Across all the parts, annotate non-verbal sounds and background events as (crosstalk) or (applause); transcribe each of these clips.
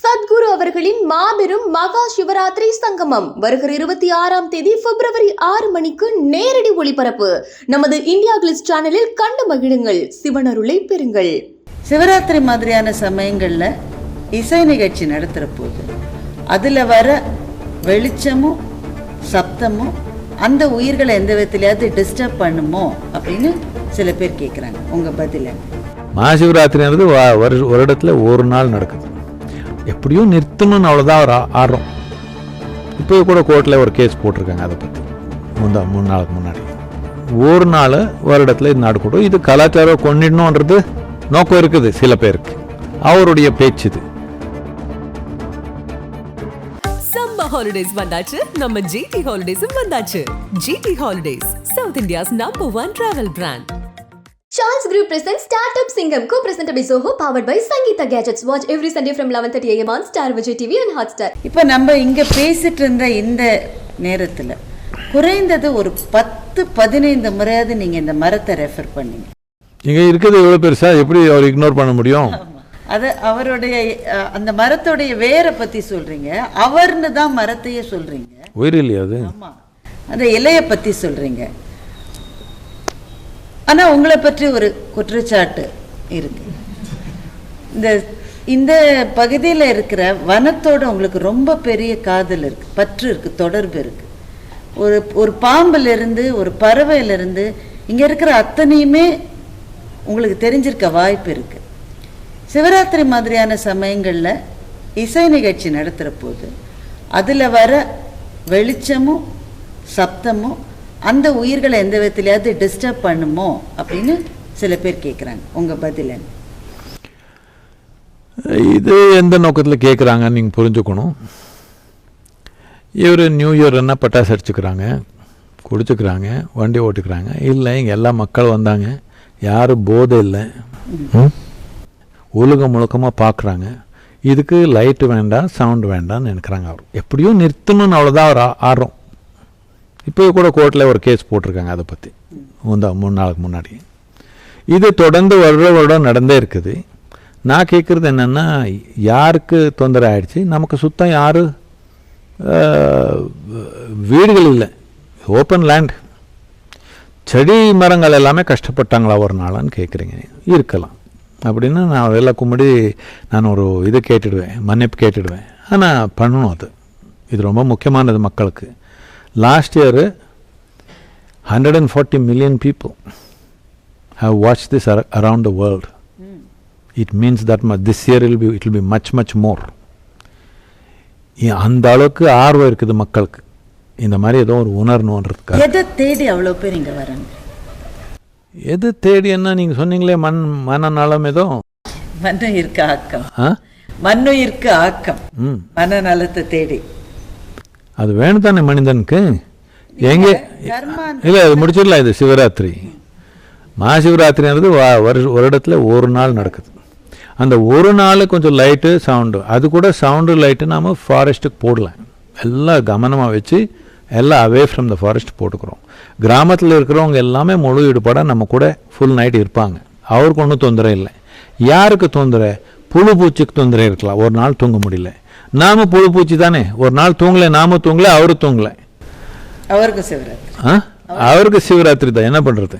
சத்குரு அவர்களின் மாபெரும் மகா சிவராத்திரி சங்கமம் வருகிற இருபத்தி ஆறாம் தேதி பிப்ரவரி ஆறு மணிக்கு நேரடி ஒளிபரப்பு. நமது இந்தியா கிளிஸ் சேனலில் கண்டு மகிழுங்கள். சிவனருளை பெறுங்கள். சிவராத்திரி மாதிரியான சமயங்களில் இசை நிகழ்ச்சி நடத்துகிற போது அதில் வர வெளிச்சமும் சப்தமும் அந்த உயிர்களை எந்த விதத்துலையாவது டிஸ்டர்ப் பண்ணுமோ அப்படின்னு சில பேர் கேட்குறாங்க உங்கள் பதில. மகாசிவராத்திரின்றது வருடத்தில் ஒரு நாள் நடக்குது. எப்படியும் நிறுத்தணும்னு அவ்வளோதான் ஒரு ஆடுறோம் இப்போ கூட கோர்ட்டில் ஒரு கேஸ் போட்டிருக்காங்க அதை பற்றி முந்தா மூணு நாளுக்கு முன்னாடி. ஒரு நாள் வருடத்தில் இது நடக்கட்டும். இது கலாச்சாரம் கொண்டிடணுன்றது நோக்கம் இருக்குது சில பேருக்கு. அவருடைய பேச்சு இது. சம்மர் ஹாலிடேஸ் வந்தாச்சு. நம்ம ஜிடி ஹாலிடேஸும் வந்தாச்சு. GT holidays south India's number one travel brand Charles Group presents Startup Singam, co-presented by Zoho, powered by Sangeeta Gadgets. Watch every Sunday from 11:30 a.m. on Star Vijay TV and Hotstar. இப்போ நம்ம இங்கே பேசிட்டு இருந்த இந்த நேரத்தில் குறைந்தது ஒரு பத்து பதினைந்து முறையாவது நீங்கள் இந்த மரத்தை ரெஃபர் பண்ணீங்க. இங்கே இருக்குது எவ்வளோ பெருசா? எப்படி அவர் இக்னோர் பண்ண முடியும்? அது அவருடைய அஹ், அந்த மரத்துடைய வேரை பற்றி சொல்கிறீங்க அவர்னு தான் மரத்தையே சொல்கிறீங்க உயிர் இல்லையா அது? ஆமாம் அந்த இலையை பற்றி சொல்கிறீங்க ஆனால் உங்களை பற்றி ஒரு குற்றச்சாட்டு இருக்கு. இந்த இந்த பகுதியில் இருக்கிற வனத்தோட உங்களுக்கு ரொம்ப பெரிய காதல் இருக்கு பற்று இருக்கு தொடர்பு இருக்கு. ஒரு ஒரு பாம்பிலிருந்து ஒரு பறவையிலிருந்து இங்கே இருக்கிற அத்தனையுமே உங்களுக்கு தெரிஞ்சிருக்க வாய்ப்பு இருக்கு. சிவராத்திரி மாதிரியான சமயங்களில் இசை நிகழ்ச்சி நடத்துகிற போது அதில் வர வெளிச்சமும் சப்தமும் அந்த உயிர்களை எந்த விதத்துலையாவது டிஸ்டர்ப் பண்ணுமோ அப்படின்னு சில பேர் கேட்குறாங்க உங்கள் பதில்? இது எந்த நோக்கத்தில் கேட்குறாங்கன்னு நீங்கள் புரிஞ்சுக்கணும். இவர் நியூ இயர் என்ன பட்டாசு அடிச்சுக்கிறாங்க குடிச்சுக்கிறாங்க வண்டி ஓட்டுக்கிறாங்க இல்லை இங்கே எல்லா மக்கள் வந்தாங்க யாரும் போதை இல்லை? உலகம் முழுக்கமாக பார்க்குறாங்க இதுக்கு லைட்டு வேண்டாம் சவுண்டு வேண்டாம்னு நினைக்கிறாங்க அவர். எப்படியும் நிறுத்தணும்னு அவ்வளோதான் அவர் ஆ- ஆடுறோம் இப்போ கூட கோர்ட்டில் ஒரு கேஸ் போட்டிருக்காங்க அதை பற்றி முந்தா மூணு நாளுக்கு முன்னாடி. இது தொடர்ந்து வருட வருடம் நடந்தே இருக்குது. நான் கேட்குறது என்னென்னா யாருக்கு தொந்தரவு ஆகிடுச்சு நமக்கு சுத்தம் யார்? வீடுகள் இல்லை. ஓப்பன் லேண்ட் செடி மரங்கள் எல்லாமே கஷ்டப்பட்டாங்களா ஒரு நாளான்னு கேட்குறீங்க இருக்கலாம். அப்படின்னு நான் வெள்ளை கும்பிடி நான் ஒரு இது கேட்டுடுவேன் மன்னிப்பு கேட்டுடுவேன். ஆனால் பண்ணணும் அது. இது ரொம்ப முக்கியமானது மக்களுக்கு. Last year hundred and forty million people have watched this ar- around the world. It means that much. This year it will be, it will be much, much more. அந்த அளவுக்கு ஆர்வம் இருக்குது மக்களுக்கு. இந்த மாதிரி ஏதோ ஒரு உணரணுன்றதுக்காக. எதை தேடி அவ்வளோ பேர் இங்கே வராங்க? எது தேடி என்ன நீங்கள் சொன்னீங்களே மண் மனநலம் ஏதோ? மண்ணுயிர்க்கு ஆக்கம். மண்ணுயிர்க்கு ஆக்கம். மனநலத்தை தேடி. அது வேணும் தானே மனிதனுக்கு எங்கே? இல்லை அது முடிச்சிடலாம் இது சிவராத்திரி. மகாசிவராத்திரின்றது வருடத்தில் ஒரு நாள் நடக்குது. அந்த ஒரு நாள் கொஞ்சம் லைட்டு சவுண்டு அது கூட சவுண்டு லைட்டு நாம் ஃபாரஸ்ட்டுக்கு போடலாம் எல்லாம் கவனமாக வச்சு எல்லாம் அவே ஃப்ரம் த ஃபாரஸ்ட் போட்டுக்கிறோம். கிராமத்தில் இருக்கிறவங்க எல்லாமே முழு ஈடுபாடாக நம்ம கூட ஃபுல் நைட் இருப்பாங்க. அவருக்கு ஒன்றும் தொந்தரவு இல்லை. யாருக்கு தொந்தரை புழு பூச்சிக்கு தொந்தரை இருக்கலாம். ஒரு நாள் தூங்க முடியல. நாம புழு பூச்சி தானே. ஒரு நாள் தூங்கலை நாம தூங்கலை அவரு தூங்கலை. அவருக்கும் சிவராத்திரி. ஆ? அவருக்கு சிவராத்திரி தான். என்ன பண்ணுறது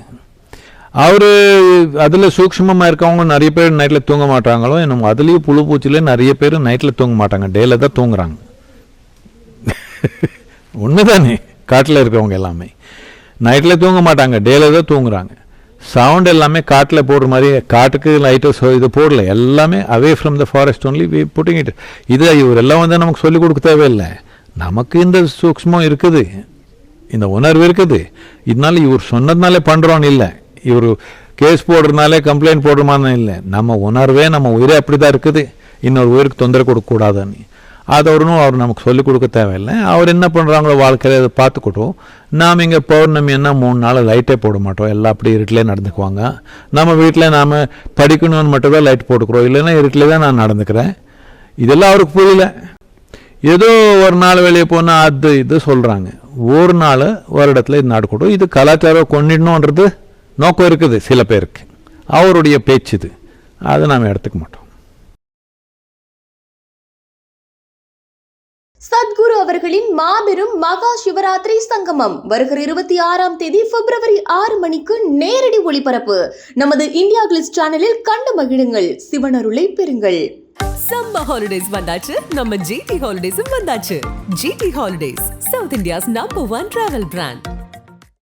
அவர் அதில் சூக்ஷ்மமாக இருக்கவங்க நிறைய பேர் நைட்டில் தூங்க மாட்டாங்களோ என்னமோ. அதுலேயும் புழு பூச்சிலே நிறைய பேர் நைட்டில் தூங்க மாட்டாங்க. டேல தான் தூங்குறாங்க. (laughs) உண்மைதானே காட்டில் இருக்கிறவங்க எல்லாமே. நைட்டில் தூங்க மாட்டாங்க. டேல தான் தூங்குறாங்க. சவுண்ட் எல்லாமே காட்டில் போடுற மாதிரி காட்டுக்கு லைட்டோ இது போடல. எல்லாமே away from the forest only we putting it இது இவரெல்லாம் வந்து நமக்கு சொல்லிக் கொடுக்க தேவையில்லை. நமக்கு இந்த சூக்ஷ்மம் இருக்குது. இந்த உணர்வு இருக்குது. இதனால இவர் சொன்னதுனாலே பண்ணுறோன்னு இல்லை. இவர் கேஸ் போடுறதுனாலே கம்ப்ளைண்ட் போடுறமான்னு இல்லை. நம்ம உணர்வே நம்ம உயிரே அப்படி தான் இருக்குது. இன்னொரு உயிருக்கு தொந்தரவு கொடுக்கக்கூடாதுன்னு. அது அவரும் அவர் நமக்கு சொல்லிக் கொடுக்க தேவையில்லை. அவர் என்ன பண்ணுறாங்களோ வாழ்க்கையில் அதை பார்த்துக்கிட்டோம். நாம் இங்கே பௌர்ணமி என்ன மூணு நாள் லைட்டே போட மாட்டோம். எல்லாம் அப்படி இருட்டிலே நடந்துக்குவாங்க. நம்ம வீட்டில் நாம் படிக்கணும்னு மட்டும்தான் லைட் போட்டுக்கிறோம். இல்லைன்னா இருட்டிலே தான் நான் நடந்துக்கிறேன். இதெல்லாம் அவருக்கு புரியல. ஏதோ ஒரு நாள் வெளியே போனால் அது இது சொல்கிறாங்க ஒரு நாள் வருடத்தில் இது நடக்கட்டும். இது கலாச்சாரம் கொண்டிடணுன்றது நோக்கம் இருக்குது சில பேருக்கு. அவருடைய பேச்சு இது. அதை நாம் எடுத்துக்க மாட்டோம். சத்குரு அவர்களின் மாபெரும் மகா சிவராத்திரி சங்கமம் வருகிற இருபத்தி ஆறாம் தேதி பிப்ரவரி ஆறு மணிக்கு நேரடி ஒளிபரப்பு நமது இந்தியா கிளிஸ் சேனலில் கண்டு மகிழுங்கள் சிவனருளை பெறுங்கள் சம்மர் ஹாலிடேஸ் வந்தாச்சு நம்ம ஜிடி ஹாலிடேஸும் வந்தாச்சு GT holidays south India's number one travel brand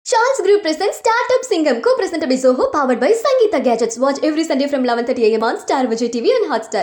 Charles Group presents Startup Singham, co-presented by Zoho, powered by Sangeeta Gadgets. Watch every Sunday from 11:30 a.m. on Star Vijay TV and Hotstar.